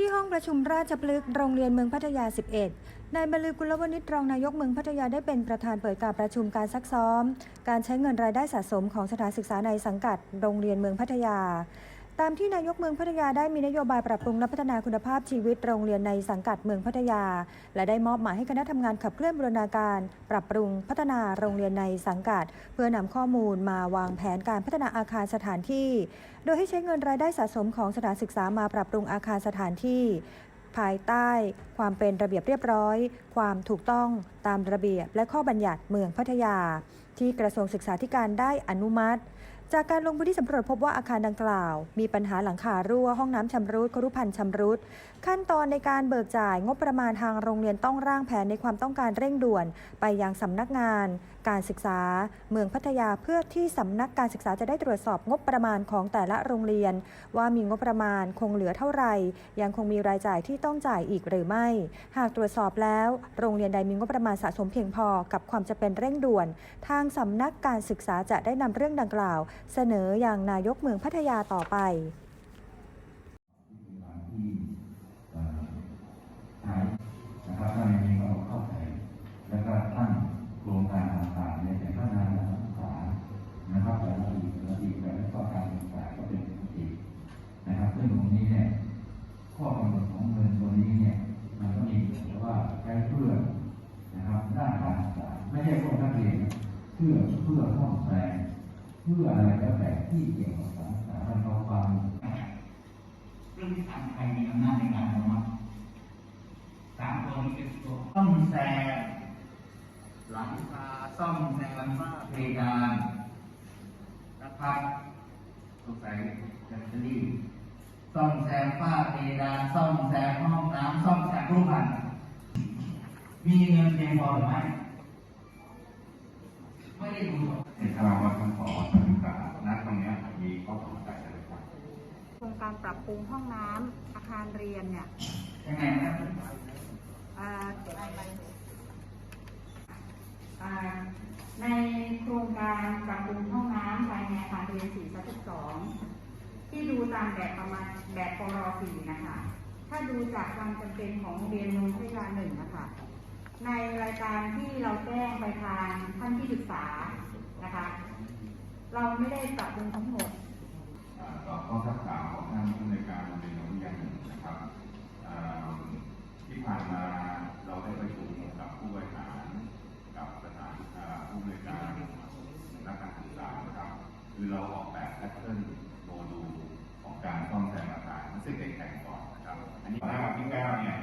ที่ห้องประชุมราชพฤกษ์โรงเรียนเมืองพัทยา 11 นายบรรลือกุลวณิชรองนายกเมืองพัทยาได้เป็นประธานเปิดการประชุมการซักซ้อม การใช้เงินรายได้สะสมของสถานศึกษาในสังกัด โรงเรียนเมืองพัทยา ตามที่นายกเมืองพัทยาได้มีนโยบายปรับปรุงและพัฒนาคุณภาพชีวิตโรงเรียนในสังกัดเมืองพัทยา และได้มอบหมายให้คณะทำงานขับเคลื่อนบูรณาการ ปรับปรุงพัฒนาโรงเรียนในสังกัด เพื่อนำข้อมูลมาวางแผนการพัฒนาอาคารสถานที่ โดยให้ใช้เงินรายได้สะสมของสถานศึกษามาปรับปรุงอาคารสถานที่ ภายใต้ ความเป็นระเบียบเรียบร้อย ความถูกต้องตามระเบียบและข้อบัญญัติเมืองพัทยา ที่กระทรวงศึกษาธิการได้อนุมัติ จากการลงพื้นที่สำรวจพบว่าอาคารดังกล่าว มีปัญหาหลังคารั่วห้องน้ำชำรุดครุพันธ์ชำรุดขั้นตอนในการเบิกจ่ายงบประมาณทางโรงเรียนต้องร่างแผนในความต้องการเร่งด่วน ไปยังสำนักงาน การศึกษา เมืองพัทยาเพื่อที่สำนักการศึกษาจะได้ตรวจสอบงบประมาณของแต่ละโรงเรียน ว่ามีงบประมาณคงเหลือเท่าไหร่ ยังคงมีรายจ่ายที่ต้องจ่ายอีกหรือไม่ หากตรวจสอบแล้ว โรงเรียนใดมีงบประมาณสะสมเพียงพอกับความจะเป็นเร่งด่วน ทางสำนักการศึกษาจะได้นำเรื่องดังกล่าวเสนออย่างนายกเมืองพัทยาต่อไปที่เอ่อใช้นะครับถ้าไม่มีก็เข้าใจแล้วก็ตั้งโครงการต่างๆในการพัฒนาการศึกษานะครับแต่ละปีแต่ละปีแต่ละข้อการศึกษาก็เป็นปกตินะครับซึ่งตรงนี้เนี่ยข้อกำหนดของเงินตัวนี้เนี่ยมันก็มีแต่ว่าใช้เพื่อนะครับด้านกาษาไม่ใช่พวกนักเรียนนะเพื่อเพื่อห้องแสง พื่ออะไรก็แต่ที่เกี่ยวกับการศึกษาบรรเทาความเรื่องที่ทำใครมีอำนาจในการอนุมัติสามตัวนี้เป็นตัวซ่อมแซมหลังคาซ่อมแซมฝ้าเพดานนะครับสงสัยจะรีบซ่อมแซมฝ้าเพดานซ่อมแซมห้องน้ำซ่อมแซมรูปพันมีเงินเพียงพอหรือไม่ไม่ได้ดู หราวว่าท่านผอท่านศึกษาณตรงนี้มีข้อสงสัยอะไรบ้างโครงการปรับปรุงห้องน้ำอาคารเรียนเนี่ยยังไงนะอ่าอ่าในโครงการปรับปรุงห้องน้ำภายในอาคารเรียน4ทับ2ที่ดูตามแบบประมาณแบบปร4นะคะ ถ้าดูจากความจำเป็นของโรงเรียนนนทยาหนึ่งนะคะ ในรายการที่เราแจ้งไปทางท่านที่ปรึกษา นะคะ เราไม่ได้ปรับปรุงทั้งหมดต่อข้อสักถามของท่านผู้ในการโรงเรียนหนองยันนะครับที่ผ่านมาเราได้ประชุมกับผู้บริหารกับสถานผู้บริการนักการศึกษานะครับคือเราออกแบบแพทเทิร์นโมดูลของการซ่อมแซมอาคารซึ่งเป็นแข่งก่อนนะครับอันนี้ตอนแรกที่เก้าเนี่ย